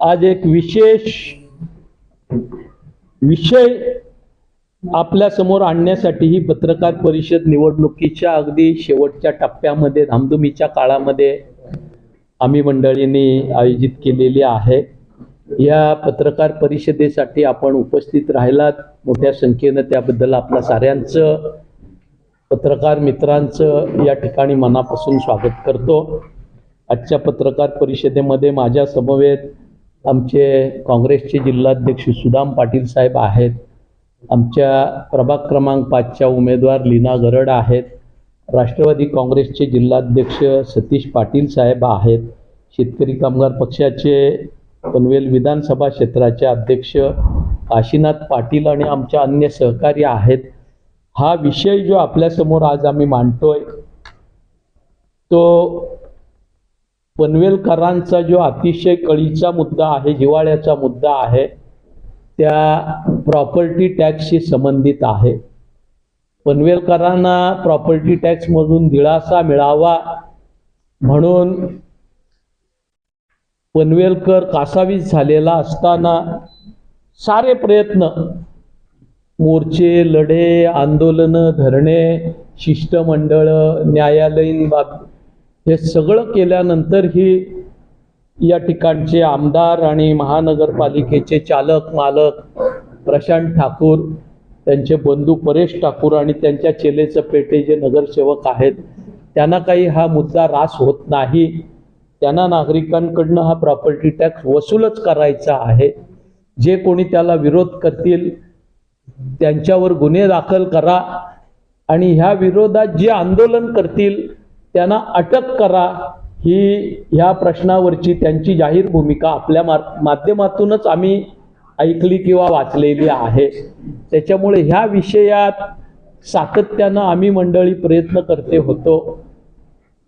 आज एक विशेष विषय आपल्यासमोर आणण्यासाठी ही पत्रकार परिषद निवडणुकीच्या अगदी शेवटच्या टप्प्यामध्ये धामधुमीच्या काळामध्ये आम्ही मंडळींनी आयोजित केलेली आहे. या पत्रकार परिषदेसाठी आपण उपस्थित राहिलात. मोठ्या संख्येनं त्याबद्दल आपल्या साऱ्यांचं पत्रकार मित्रांचं या ठिकाणी मनापासून स्वागत करतो. आजच्या पत्रकार परिषदेमध्ये माझ्या समवेत आमचे काँग्रेसचे जिल्हाध्यक्ष सुदाम पाटील साहेब आहेत. आमच्या प्रभाग क्रमांक पाचच्या उमेदवार लीना गरड आहेत. राष्ट्रवादी काँग्रेसचे जिल्हाध्यक्ष सतीश पाटील साहेब आहेत. शेतकरी कामगार पक्षाचे पनवेल विधानसभा क्षेत्राचे अध्यक्ष काशीनाथ पाटील आणि आमच्या अन्य सहकारी आहेत. हा विषय जो आपल्यासमोर आज आम्ही मांडतोय तो पनवेलकरांचा जो अतिशय कळीचा मुद्दा आहे जिव्हाळ्याचा मुद्दा आहे त्या प्रॉपर्टी टॅक्सशी संबंधित आहे. पनवेलकरांना प्रॉपर्टी टॅक्समधून दिलासा मिळावा म्हणून पनवेलकर कासावीस झालेला असताना सारे प्रयत्न मोर्चे लढे आंदोलनं धरणे शिष्टमंडळ न्यायालयीन बाब हे सगळं केल्यानंतर ही या ठिकाणचे आमदार आणि महानगरपालिकेचे चालक मालक प्रशांत ठाकूर त्यांचे बंधू परेश ठाकूर आणि त्यांच्या चेलेचं पेटे जे नगरसेवक आहेत त्यांना काही हा मुद्दा रास होत नाही. त्यांना नागरिकांकडनं हा प्रॉपर्टी टॅक्स वसूलच करायचा आहे. जे कोणी त्याला विरोध करतील त्यांच्यावर गुन्हे दाखल करा आणि ह्या विरोधात जे आंदोलन करतील त्यांना अटक करा ही ह्या प्रश्नावरची त्यांची जाहीर भूमिका आपल्या मा माध्यमातूनच आम्ही ऐकली किंवा वाचलेली आहे. त्याच्यामुळे ह्या विषयात सातत्यानं आम्ही मंडळी प्रयत्न करते होतो.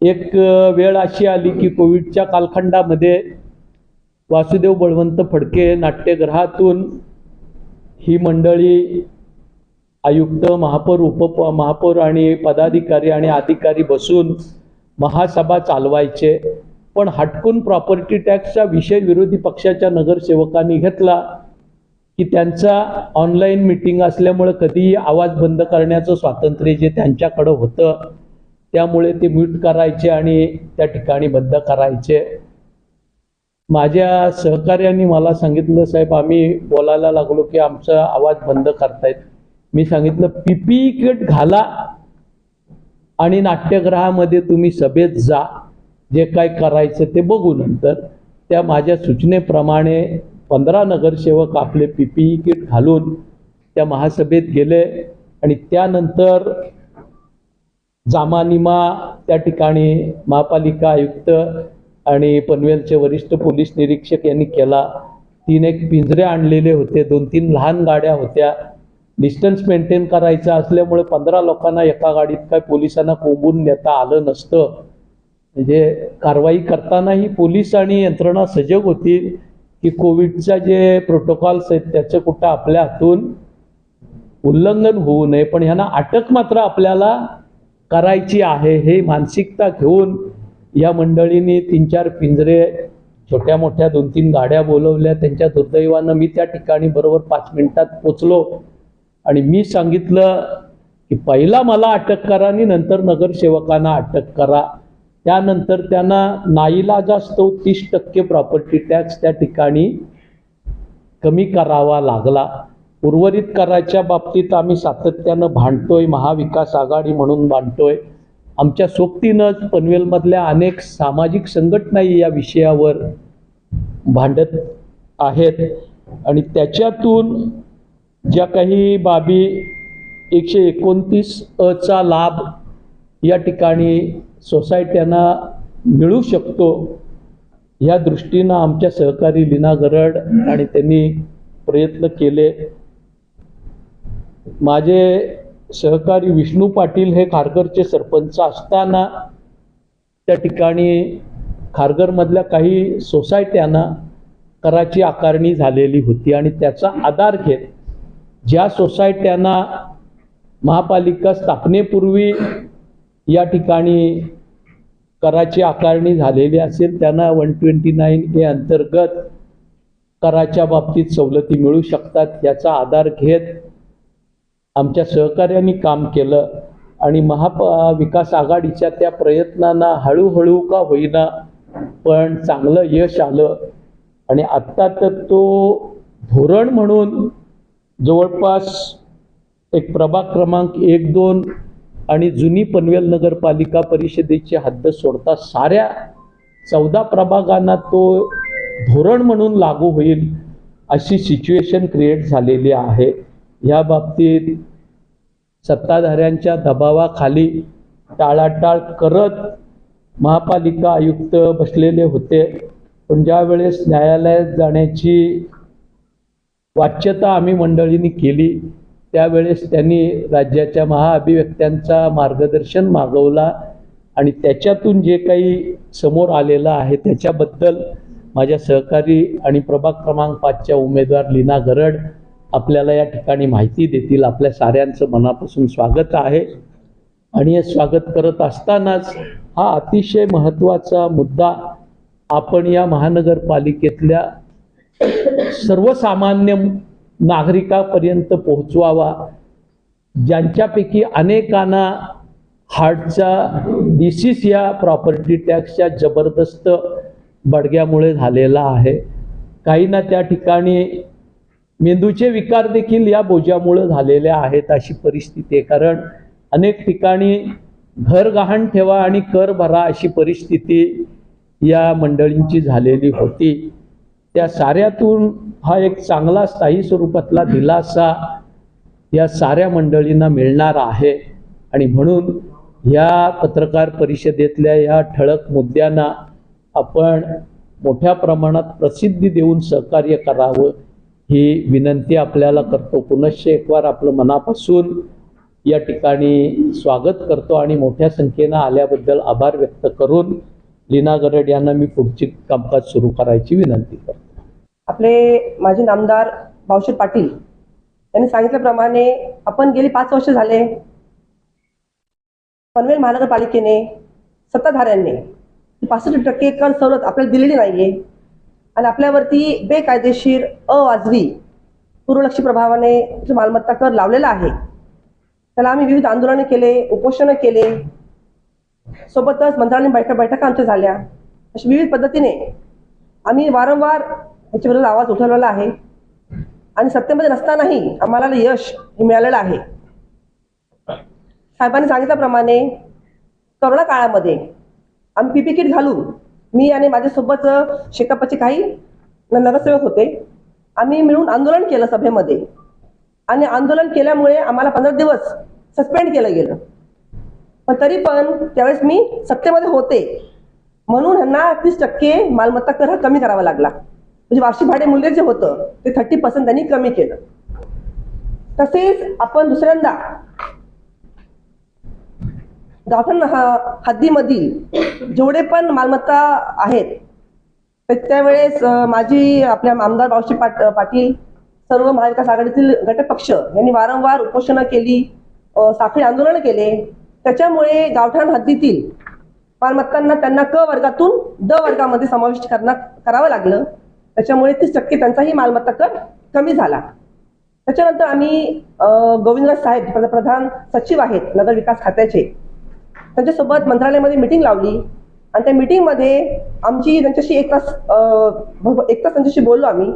एक वेळ अशी आली की कोविडच्या कालखंडामध्ये वासुदेव बळवंत फडके नाट्यगृहातून ही मंडळी आयुक्त महापौर उप महापौर आणि पदाधिकारी आणि अधिकारी बसून महासभा चालवायचे. पण हटकून प्रॉपर्टी टॅक्सचा विषय विरोधी पक्षाच्या नगरसेवकांनी घेतला की त्यांचा ऑनलाईन मिटिंग असल्यामुळं कधीही आवाज बंद करण्याचं स्वातंत्र्य जे त्यांच्याकडं होतं त्यामुळे ते म्यूट करायचे आणि त्या ठिकाणी बंद करायचे. माझ्या सहकार्यांनी मला सांगितलं साहेब आम्ही बोलायला लागलो की आमचा आवाज बंद करतायत. मी सांगितलं पीपीई किट घाला. आणि नाट्यगृहामध्ये तुम्ही सभेत जा जे काय करायचं ते बघू नंतर. त्या माझ्या सूचनेप्रमाणे पंधरा नगरसेवक आपले पीपीई किट घालून त्या महासभेत गेले आणि त्यानंतर जामानिमा त्या ठिकाणी महापालिका आयुक्त आणि पनवेलचे वरिष्ठ पोलीस निरीक्षक यांनी केला. तीन एक पिंजरे आणलेले होते दोन तीन लहान गाड्या होत्या. डिस्टन्स मेंटेन करायचं असल्यामुळे पंधरा लोकांना एका गाडीत काय पोलिसांना कोंबून नेता आलं नसतं. म्हणजे कारवाई करतानाही पोलीस आणि यंत्रणा सजग होती की कोविडच्या जे प्रोटोकॉल्स आहेत त्याचं कुठं आपल्या हातून उल्लंघन होऊ नये. पण ह्यांना अटक मात्र आपल्याला करायची आहे हे मानसिकता घेऊन या मंडळींनी तीन चार पिंजरे छोट्या मोठ्या दोन तीन गाड्या बोलवल्या. त्यांच्या दुर्दैवानं मी त्या ठिकाणी बरोबर पाच मिनिटात पोचलो. आणि मी सांगितलं की पहिला मला अटक करा आणि नंतर नगरसेवकांना अटक करा. त्यानंतर त्यांना नाईला असतो तीस टक्के प्रॉपर्टी टॅक्स त्या ठिकाणी कमी करावा लागला. उर्वरित कराच्या बाबतीत आम्ही सातत्यानं भांडतोय महाविकास आघाडी म्हणून भांडतोय. आमच्या सोबतीनंच पनवेलमधल्या अनेक सामाजिक संघटनाही या विषयावर भांडत आहेत. आणि त्याच्यातून ज्या काही बाबी एकशे एकोणतीस अचा लाभ या ठिकाणी सोसायट्यांना मिळू शकतो या दृष्टीनं आमच्या सहकारी लीना गरड आणि त्यांनी प्रयत्न केले. माझे सहकारी विष्णू पाटील हे खारघरचे सरपंच असताना त्या ठिकाणी खारघरमधल्या काही सोसायट्यांना कराची आकारणी झालेली होती आणि त्याचा आधार घेत ज्या सोसायट्यांना महापालिका स्थापनेपूर्वी या ठिकाणी कराची आकारणी झालेली असेल त्यांना वन ट्वेंटी नाईन हे अंतर्गत कराच्या बाबतीत सवलती मिळू शकतात याचा आधार घेत आमच्या सहकार्यांनी काम केलं आणि महापा विकास आघाडीच्या त्या प्रयत्नांना हळूहळू का होईना पण चांगलं यश आलं. आणि आत्ता तर तो धोरण म्हणून जवळपास एक प्रभाग क्रमांक एक दोन आणि जुनी पनवेल नगरपालिका परिषदेची हद्द सोडता साऱ्या चौदा प्रभागांना तो धोरण म्हणून लागू होईल अशी सिच्युएशन क्रिएट झालेली आहे. या बाबतीत सत्ताधाऱ्यांच्या दबावाखाली टाळाटाळ करत महापालिका आयुक्त बसलेले होते. पण ज्यावेळेस न्यायालयात जाण्याची वाच्यता आम्ही मंडळींनी केली. त्यावेळेस त्यांनी राज्याच्या महाअभिव्यक्त्यांचा मार्गदर्शन मागवला आणि त्याच्यातून जे काही समोर आलेलं आहे त्याच्याबद्दल माझ्या सहकारी आणि प्रभाग क्रमांक पाचच्या उमेदवार लीना गरड आपल्याला या ठिकाणी माहिती देतील. आपल्या साऱ्यांचं मनापासून स्वागत आहे. आणि हे स्वागत करत असतानाच हा अतिशय महत्त्वाचा मुद्दा आपण या महानगरपालिकेतल्या सर्वसामान्य नागरिकापर्यंत पोहोचवावा. ज्यांच्यापैकी अनेकांना हार्टचा डिसीस या प्रॉपर्टी टॅक्सच्या जबरदस्त बडग्यामुळे झालेला आहे. काहींना त्या ठिकाणी मेंदूचे विकार देखील या बोजामुळे झालेले आहेत अशी परिस्थिती आहे. कारण अनेक ठिकाणी घर गहाण ठेवा आणि कर भरा अशी परिस्थिती या मंडळींची झालेली होती. त्या साऱ्यातून हा एक चांगला स्थायी स्वरूपातला दिलासा या साऱ्या मंडळींना मिळणार आहे. आणि म्हणून या पत्रकार परिषदेतल्या या ठळक मुद्द्यांना आपण मोठ्या प्रमाणात प्रसिद्धी देऊन सहकार्य करावं ही विनंती आपल्याला करतो. पुनश्च एकवार आपलं मनापासून या ठिकाणी स्वागत करतो आणि मोठ्या संख्येनं आल्याबद्दल आभार व्यक्त करून लीना गरड यांना मी पुढची कामकाज सुरू करायची विनंती करतो. आपले माजी नामदार भाऊशेठ पाटील यांनी सांगितल्याप्रमाणे आपण गेली पाच वर्ष झाले पनवेल महानगरपालिकेने सत्ताधाऱ्यांनी पासष्ट टक्के कर सवलत आपल्याला दिलेली नाहीये आणि आपल्यावरती बेकायदेशीर अवाजवी पूर्वलक्षी प्रभावाने मालमत्ता कर लावलेला आहे त्याला आम्ही विविध आंदोलन केले उपोषणं केले सोबतच मंत्रालयीन बैठक बैठका आमच्या झाल्या. अशा विविध पद्धतीने आम्ही वारंवार याच्याबद्दल आवाज उठवलेला आहे. आणि सत्तेमध्ये नसतानाही आम्हाला यश मिळालेलं आहे. साहेबांनी सांगितल्याप्रमाणे करोना काळामध्ये आम्ही पीपी किट घालून मी आणि माझ्यासोबत शेकापचे काही नगरसेवक होते. आम्ही मिळून आंदोलन केलं सभेमध्ये. आणि आंदोलन केल्यामुळे आम्हाला पंधरा दिवस सस्पेंड केलं गेलं. पण तरी पण त्यावेळेस मी सत्तेमध्ये होते. म्हणून ह्यांना तीस टक्के मालमत्ता कर हा कमी करावा लागला. म्हणजे वार्षिक भाडे मूल्य जे होतं ते थर्टी पर्सेंट त्यांनी कमी केलं. तसेच आपण दुसऱ्यांदा गावठाण हद्दीमधील जेवढे पण मालमत्ता आहेत तर त्यावेळेस माझी आपल्या आमदार बावशी पाट पाटील सर्व महाविकास आघाडीतील घटक पक्ष यांनी वारंवार उपोषणं केली साखळी आंदोलन केले त्याच्यामुळे गावठाण हद्दीतील मालमत्तांना त्यांना क वर्गातून द वर्गामध्ये समाविष्ट करण्यात करावं लागलं. त्याच्यामुळे तीस टक्के त्यांचाही मालमत्ता कर कमी झाला. त्याच्यानंतर आम्ही गोविंदराज साहेब पंतप्रधान प्रधान सचिव आहेत नगर विकास खात्याचे. त्यांच्यासोबत मंत्रालयामध्ये मिटिंग लावली. आणि त्या मिटिंगमध्ये आमची त्यांच्याशी एक तास एक तास त्यांच्याशी बोललो आम्ही.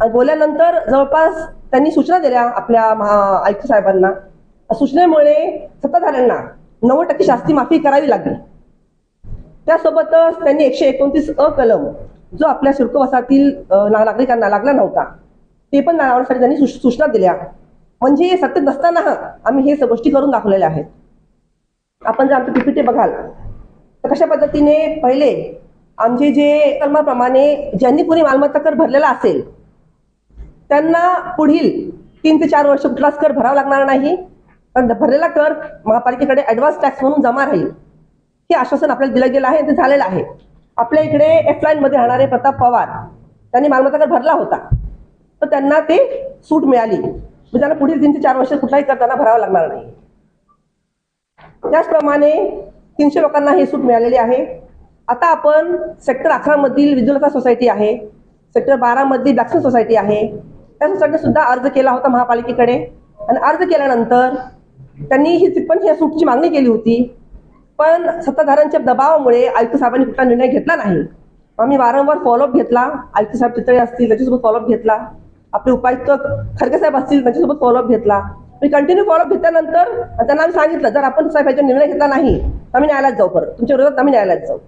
आणि बोलल्यानंतर जवळपास त्यांनी सूचना दिल्या आपल्या महा आयुक्त साहेबांना. सूचनेमुळे सत्ताधाऱ्यांना नव्वद टक्के शास्ती माफी करावी लागली. त्यासोबतच त्यांनी एकशे एकोणतीस अ कलम जो आपल्या शुल्क वसाहतील ना- नागरिकांना लागला नव्हता ते पण लावण्यासाठी त्यांनी सूचना दिल्या. म्हणजे सत्तेत नसताना आम्ही हे गोष्टी करून दाखवलेल्या आहेत. आपण जर आमचं पीपीटी बघाल तर कशा पद्धतीने पहिले आमचे जे कलमाप्रमाणे ज्यांनी कुणी मालमत्ता कर भरलेला असेल त्यांना पुढील तीन ते चार वर्ष कुठलाच कर भरावा लागणार नाही. कारण भरलेला कर महापालिकेकडे ऍडव्हान्स टॅक्स म्हणून जमा राहील. हे आश्वासन आपल्याला दिलं गेलं आहे ते झालेलं आहे. आपल्या इकडे एफमध्ये राहणारे प्रताप पवार त्यांनी मालमत्ता कर भरला होता तर त्यांना ते सूट मिळाली. मग त्यांना पुढील तीन ते चार वर्ष कुठलाही कर त्यांना भरावा लागणार नाही. त्याचप्रमाणे तीनशे लोकांना ही सूट मिळालेली आहे. आता आपण सेक्टर अकरा मधील विद्युलता सोसायटी आहे. सेक्टर बारा मधील दक्षिण सोसायटी आहे. त्या सोसायटीने सुद्धा अर्ज केला होता महापालिकेकडे. आणि अर्ज केल्यानंतर त्यांनी ही पण ही सूटची मागणी केली होती. पण सत्ताधाऱ्यांच्या दबावामुळे आयुक्त साहेबांनी कुठला निर्णय घेतला नाही. आम्ही वारंवार फॉलोअप घेतला. आयुक्त साहेब चितळे असतील त्याच्यासोबत फॉलोअप घेतला. आपले उपायुक्त खडगे साहेब असतील त्यांच्यासोबत फॉलोअप घेतला. मी कंटिन्यू फॉलोअप घेतल्यानंतर त्यांना आम्ही सांगितलं जर आपण साहेब याचा निर्णय घेतला नाही तर आम्ही न्यायालयात जाऊ परत. तुमच्या विरोधात आम्ही न्यायालयात जाऊ.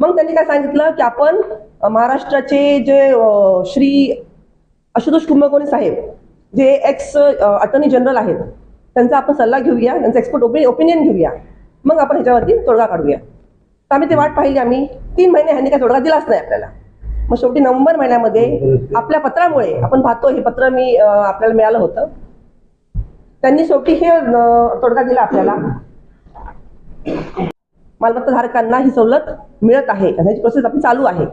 मग त्यांनी काय सांगितलं की आपण महाराष्ट्राचे जे श्री आशुतोष कुंभकोणी साहेब जे एक्स अटर्नी जनरल आहेत त्यांचा आपण सल्ला घेऊया त्यांचा एक्सपर्ट ओपिनियन घेऊया. मग आपण ह्याच्यावरती तोडगा काढूया. तर आम्ही ते वाट पाहिली आम्ही तीन महिने ह्यांनी काय तोडगा दिलाच नाही आपल्याला. मग शेवटी नोव्हेंबर महिन्यामध्ये आपल्या पत्रामुळे आपण पाहतो हे पत्र मी आपल्याला मिळालं होतं. त्यांनी शेवटी हे तोडगा दिला आपल्याला. मालमत्ता धारकांना ही सवलत मिळत आहे. ह्याची प्रोसेस आपली चालू आहे.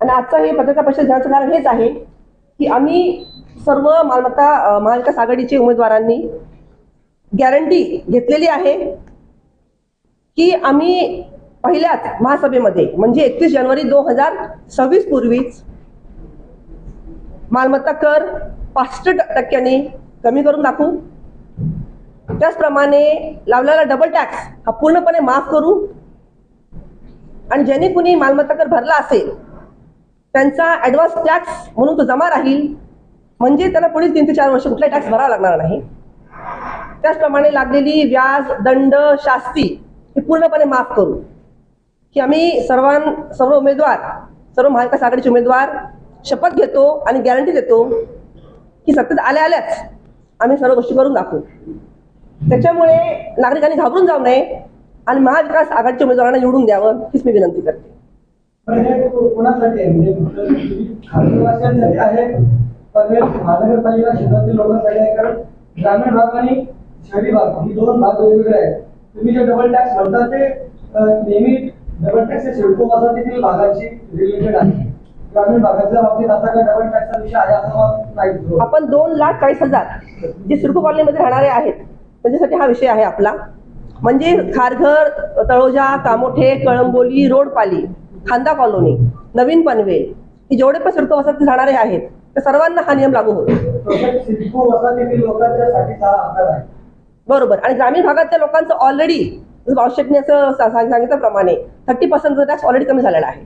आणि आजचा हे पत्रकार परिषद घेण्याचं कारण हेच आहे की आम्ही सर्व मालमत्ता महाविकास आघाडीचे उमेदवारांनी गॅरंटी घेतलेली आहे की आम्ही पहिल्याच महासभेमध्ये म्हणजे एकतीस जानेवारी दोन हजार सव्वीस पूर्वीच मालमत्ता कर पासष्ट टक्क्यांनी कमी करून दाखवू. त्याचप्रमाणे लावलेला डबल टॅक्स हा पूर्णपणे माफ करू. आणि ज्यांनी कुणी मालमत्ता कर भरला असेल त्यांचा ॲडव्हान्स टॅक्स म्हणून तो जमा राहील. म्हणजे त्यांना पुढील तीन ते चार वर्ष कुठलाही टॅक्स भरावा लागणार नाही. त्याचप्रमाणे लागलेली व्याज दंड शास्ती हे पूर्णपणे माफ करू. की आम्ही सर्वां सर्व उमेदवार सर्व महाविकास आघाडीचे उमेदवार शपथ घेतो आणि गॅरंटी देतो की सत्तेत आल्या आल्याच आम्ही सर्व गोष्टी करून दाखवू. त्याच्यामुळे नागरिकांनी घाबरून जाऊ नये आणि महाविकास आघाडीच्या उमेदवारांना निवडून द्यावं हीच मी विनंती करते. पण महानगरपालिका क्षेत्रातील लोकांसाठी आहे कारण ग्रामीण भाग आणि शहरी भाग ही दोन भाग वेगवेगळे आहेत. तुम्ही जे डबल टॅक्स म्हणता ते नेहमी डबल टॅक्स हे सिडको वसाहतीतील भागाची रिलेटेड आहे. ग्रामीण भागाच्या बाबतीत असा काही डबल टॅक्सचा विषय आहे असं नाही आपण दोन लाख चाळीस हजार जे सिडको कॉलनीमध्ये राहणारे आहेत त्यांच्यासाठी हा विषय आहे आपला. म्हणजे खारघर तळोजा कामोठे कळंबोली रोडपाली खांदा कॉलनी नवीन पनवेल हे जेवढे पण सिडको वसाहतीत राहणारे आहेत त्या सर्वांना हा नियम लागू होतो. बरोबर. आणि ग्रामीण भागातल्या लोकांचं ऑलरेडी आवश्यकने असं सा- सा- सांगितल्याप्रमाणे थर्टी पर्सेंटचा टॅक्स ऑलरेडी कमी झालेला आहे.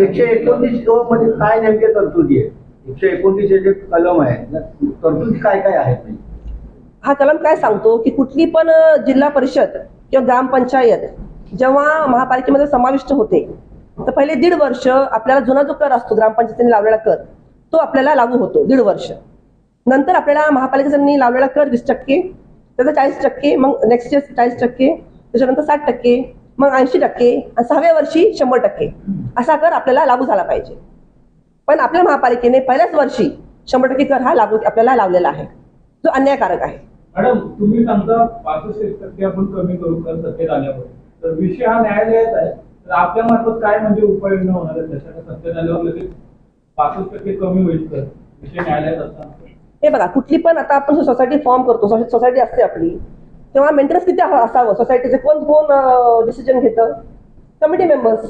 एकशे एकोणतीसमध्ये काय नेमके तरतुदी आहे एकशे हे जे कलम आहे तरतुदी काय काय आहेत? म्हणजे? हा कलम काय सांगतो की कुठली पण जिल्हा परिषद किंवा ग्रामपंचायत जेव्हा महापालिकेमध्ये समाविष्ट होते तर पहिले दीड वर्ष आपल्याला जुना जो कर असतो ग्रामपंचायतीने लावलेला कर तो आपल्याला लागू होतो दीड वर्ष. नंतर आपल्याला महापालिकेने लावलेला कर वीस टक्के त्याचा चाळीस टक्के मग नेक्स्ट इयर चाळीस टक्के त्याच्यानंतर साठ टक्के मग ऐंशी टक्के आणि सहाव्या वर्षी शंभर टक्के. असा कर आपल्याला लागू झाला पाहिजे. पण आपल्या महापालिकेने पहिल्याच वर्षी शंभर टक्के कर हा लागू आपल्याला लावलेला आहे. जो अन्यायकारक आहे. मॅडम तुम्ही सांगता पासष्ट टक्के आपण कमी करू कर सत्तेत आल्यावर तर विषय हा न्यायालयात आहे. आपल्या मार्फत काय म्हणजे उपाययोजना होणार आहे त्याच्यात सत्तेत आल्यावर लगेच पासष्ट टक्के कमी होईल तर विषय न्यायालयात असताना. हे बघा कुठली पण आता आपण सोसायटी फॉर्म करतो सोसाय- सोसायटी असते आपली तेव्हा मेंटेनन्स किती असावं? सोसायटीचे कोण कोण डिसिजन घेतं? कमिटी मेंबर्स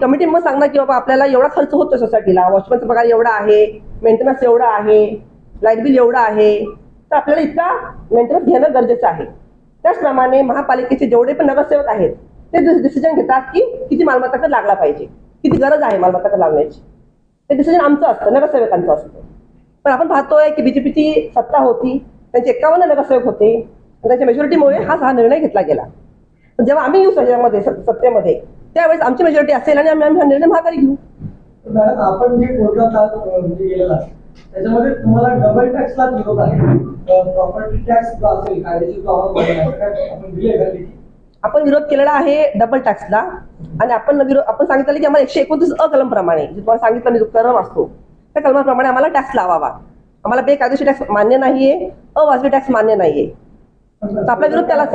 कमिटी मेंबर सांगणार की बाबा आपल्याला एवढा खर्च होतो सोसायटीला वॉचमॅनचा पगार एवढा आहे मेंटेनन्स एवढा आहे लाइट बिल एवढं आहे. तर आपल्याला इतका मेंटेनन्स घेणं गरजेचं आहे. त्याचप्रमाणे महापालिकेचे जेवढे पण नगरसेवक आहेत ते डिसिजन घेतात की किती मालमत्ता कर लागला पाहिजे. किती गरज आहे मालमत्ता कर लागण्याची. ते डिसिजन आमचं असतं नगरसेवकांचं असतं. पण आपण पाहतोय की बीजेपीची सत्ता होती त्यांचे एकावन्न नगरसेवक होते आणि त्यांच्या मेजॉरिटीमुळे हा हा निर्णय घेतला गेला. जेव्हा आम्ही येऊ सजामध्ये सत्तेमध्ये त्यावेळेस आमची मेजॉरिटी असेल आणि आम्ही आम्ही हा निर्णय महागारी घेऊ. मॅडम आपण जे कोर्टात आज, म्हणजे गेलेला आहे, त्याच्यामध्ये तुम्हाला डबल टॅक्सला विरोध आहे. प्रॉपर्टी टॅक्स जो असेल कायदेशीर जो आपण दिले का आपण विरोध केलेला आहे डबल टॅक्सला आणि आपण विरोध आपण सांगितलं की आम्हाला एकशे एकोणतीस अ कलमप्रमाणे जे तुम्हाला सांगितलं मी कलम असतो त्या कलमाप्रमाणे आम्हाला टॅक्स लावावा. आम्हाला बेकायदेशीर टॅक्स मान्य नाहीये अवाजवी टॅक्स मान्य नाहीये. तर आपला विरोध त्यालाच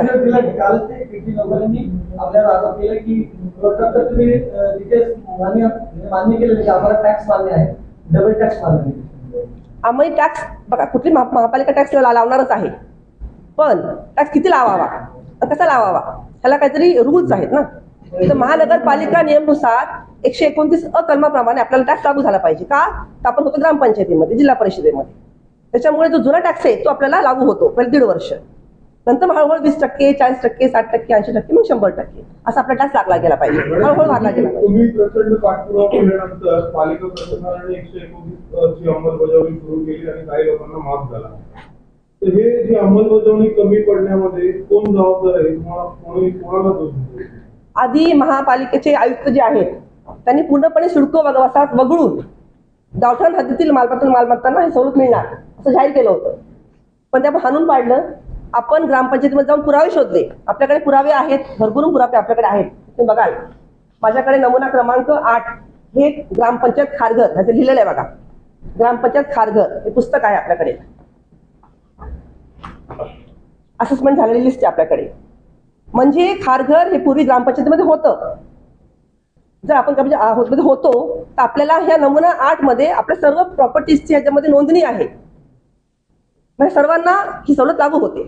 आम्ही टॅक्स बघा कुठली महा- महापालिका टॅक्स लावणारच आहे. पण टॅक्स किती लावावा? कसा लावावा? ह्याला काहीतरी रूल्स आहेत ना. तर महानगरपालिका नियमनुसार एकशे एकोणतीस अकलमाप्रमाणे आपल्याला टॅक्स लागू झाला पाहिजे. का? तर आपण होतो ग्रामपंचायतीमध्ये जिल्हा परिषदेमध्ये. त्याच्यामुळे जो जुना टॅक्स आहे तो आपल्याला लागू होतो. पहिले दीड वर्ष. नंतर हळूहळू वीस टक्के चाळीस टक्के साठ टक्के ऐंशी टक्के मग शंभर टक्के. असा आपला टॅक्स लागला गेला पाहिजे. हळूहळू भरला गेला पाहिजे. तर हे जी अंमलबजावणी कमी पडण्यामध्ये कोण जबाबदार आहे कोणी कोणाला दोष आधी महापालिकेचे आयुक्त जे आहेत त्यांनी पूर्णपणे सिडको वगवासात वसाहत वगळून गावठाण हद्दीतील मालमत्ता मालमत्तांना हे सवलत मिळणार असं जाहीर केलं होतं. पण ते आपण हाणून पाडलं आपण ग्रामपंचायतीमध्ये जाऊन पुरावे शोधले. आपल्याकडे पुरावे आहेत भरपूर पुरावे आपल्याकडे आहेत. तुम्ही बघाल माझ्याकडे नमुना क्रमांक आठ हे ग्रामपंचायत खारघर ह्याचं लिहिलेलं आहे बघा. ग्रामपंचायत खारघर हे पुस्तक आहे आपल्याकडे. असेसमेंट झालेली लिस्ट आहे आपल्याकडे. म्हणजे खारघर हे पूर्वी ग्रामपंचायतीमध्ये होतं. जर आपण म्हणजे मध्ये होतो तर आपल्याला ह्या नमुना आठमध्ये आपल्या सर्व प्रॉपर्टीजची ह्याच्यामध्ये नोंदणी आहे. म्हणजे सर्वांना ही सवलत लागू होते.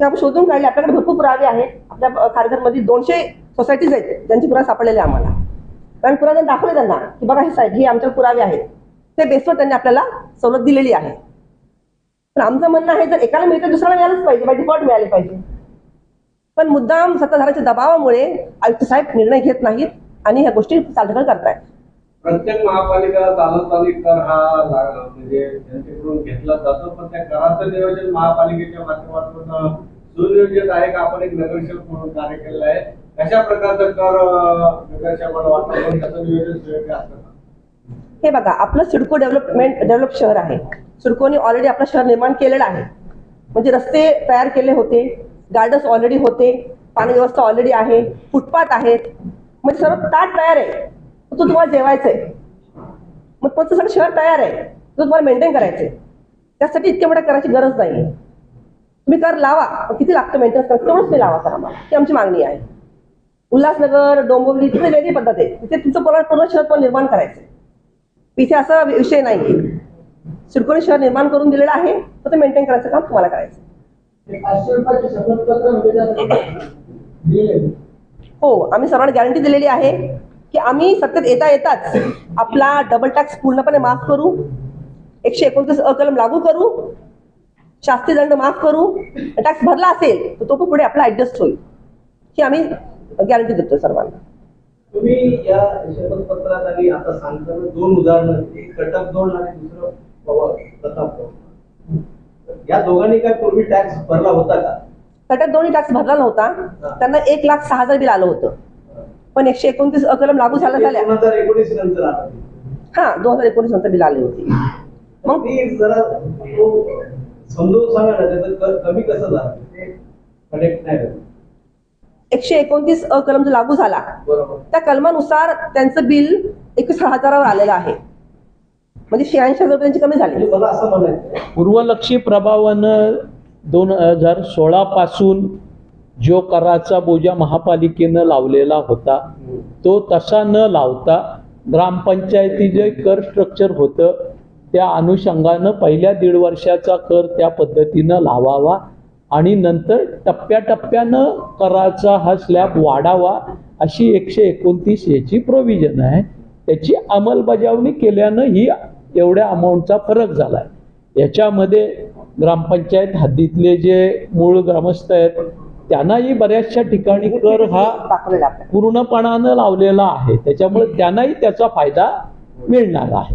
हे आपण शोधून काढले. आपल्याकडे भरपूर पुरावे आहेत. आपल्या खारघरमध्ये दोनशे सोसायटीज आहेत ज्यांचे पुरावे सापडलेले आम्हाला. कारण पुरावे दाखवले त्यांना की बघा हे साहेब हे आमच्या पुरावे आहेत. ते बेसवर त्यांनी आपल्याला सवलत दिलेली आहे. पण आमचं म्हणणं आहे जर एकाला मिळतं दुसऱ्याला मिळालंच पाहिजे. बाय डिफॉल्ट मिळाले पाहिजे. पण मुद्दाम सत्ताधाराच्या दबावामुळे आयुक्त साहेब निर्णय घेत नाहीत आणि ह्या गोष्टी चालढकल करतायत. प्रत्येक महापालिका चालत कर हा म्हणजे त्यांच्याकडून घेतला जातो पण त्या कराचं नियोजन महापालिकेच्या माध्यमातून सुनियोजित आहे का? आपण एक नगरसेवक म्हणून कार्य केलेलं आहे. कशा प्रकारचं कर अं, नगरसेवकाला वाटतं? त्याचं नियोजन सुयोग्य असतं हे बघा आपलं सिडको डेव्हलपमेंट डेव्हलप शहर आहे. सिडकोने ऑलरेडी आपलं शहर निर्माण केलेलं आहे. म्हणजे रस्ते तयार केले होते गार्डन्स ऑलरेडी होते पाणी व्यवस्था ऑलरेडी आहे फुटपाथ आहेत. म्हणजे सर्व ताट तयार आहे. तो तुम्हाला जेवायचं आहे मग तुमचं सगळं शहर तयार आहे. तो तुम्हाला मेंटेन करायचं आहे त्यासाठी इतक्या मोठ्या करायची गरज नाही आहे तुम्ही कर लावा. किती लागतं मेंटेनन्स करायचं तेवढंच ते लावा करा आम्हाला. ही आमची मागणी आहे. उल्हासनगर डोंबिवली तिथे वेगळी पद्धत आहे. तिथे तुमचं पूर्ण पूर्ण शहर पण निर्माण करायचं आहे. इथे असा विषय नाही. सिडकोने शहर निर्माण करून दिलेलं आहे तर ते मेंटेन करायचं काम तुम्हाला करायचं. म्हणजे हो आम्ही सर्वांना गॅरंटी दिलेली आहे की आम्ही सत्तेत येता येताच आपला डबल टॅक्स पूर्णपणे माफ करू एकशे एकोणतीस अ कलम लागू करू शास्ती दंड माफ करू टॅक्स भरला असेल तर तो पण पुढे आपला ऍडजस्ट होईल. ही आम्ही गॅरंटी देतो सर्वांना. तुम्ही या शपथपत्रात आणि आता सांगताना दोन उदाहरणं एक कटक दोन आणि दुसरं पवार प्रताप पवार या दोघांनी काय पूर्वी टॅक्स भरला होता का? त्याच्यात दोन्ही टॅक्स भरला नव्हता. त्यांना एक लाख सहा हजार बिल आलं होतं. पण एकशे एकोणतीस अ कलम लागू झाल्या. झाल्या दोन हजार एकोणीस नंतर आला हा दोन हजार एकोणीस नंतर बिल आली होती. मग ती जरा समजून सांगा ना त्याचं कमी कसं झालं? ते कनेक्ट नाही झालं. एकशे एकोणतीस अ कलम जो लागू झाला बरोबर. त्या कलमानुसार त्यांचं बिल एकवीस हजारावर आलेलं आहे. म्हणजे शहाऐंशी हजार रुपये त्यांची कमी झाली. म्हणजे मला असं म्हणायचं पूर्वलक्षी प्रभावानं दोन हजार सोळा पासून जो कराचा बोजा महापालिकेनं लावलेला होता तो तसा न लावता ग्रामपंचायती जे कर स्ट्रक्चर होतं त्या अनुषंगानं पहिल्या दीड वर्षाचा कर त्या पद्धतीनं लावावा. आणि नंतर टप्प्याटप्प्यानं कराचा हा स्लॅब वाढावा अशी एकशे एकोणतीस याची प्रोव्हिजन आहे. त्याची अंमलबजावणी केल्यानं ही एवढ्या अमाऊंटचा फरक झाला आहे याच्यामध्ये ग्रामपंचायत हद्दीतले जे मूळ ग्रामस्थ आहेत त्यांनाही बऱ्याचशा ठिकाणी कर हा पूर्णपणानं लावलेला आहे. त्याच्यामुळे त्यांनाही त्याचा फायदा मिळणार आहे.